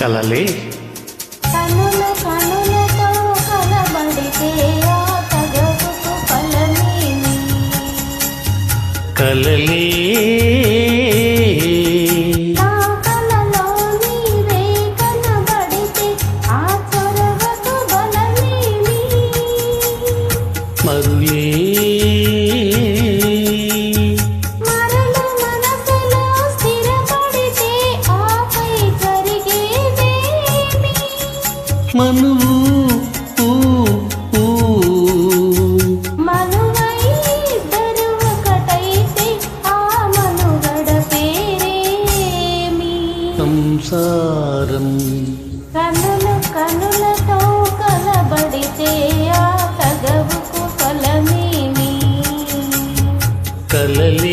కలలే? కనుల కనులతో కలబడితే ఆ తగవుకు ఫలమేమి కలలే? మనువు సంసారం కనులు కనులతో కలబడితే ఆ ఫలమేమి? కలలే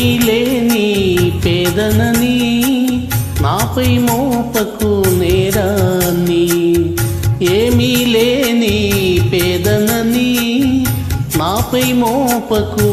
ఏమీ లేని పేదనని నాపై మోపకు నేరాన్ని. ఏమీ లేని పేదనని నాపై మోపకు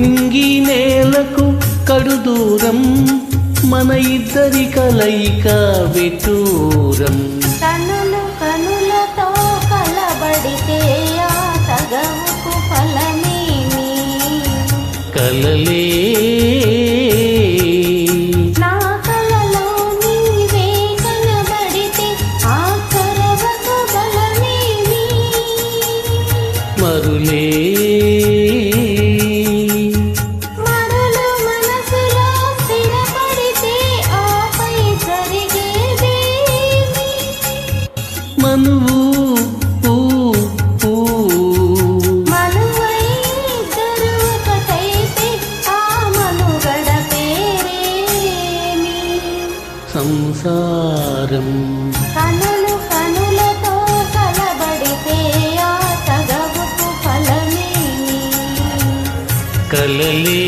నింగి నేలకు కడు దూరం మన ఇద్దరి కలయిక విటూరం. కనులు కనులతో కలబడితే తగవుకు ఫలమేమి? కలలే మరలు సంసారం. కనులు కనులతో కలబడితే ఆ తగవుకు ఫలమేమి? కలలే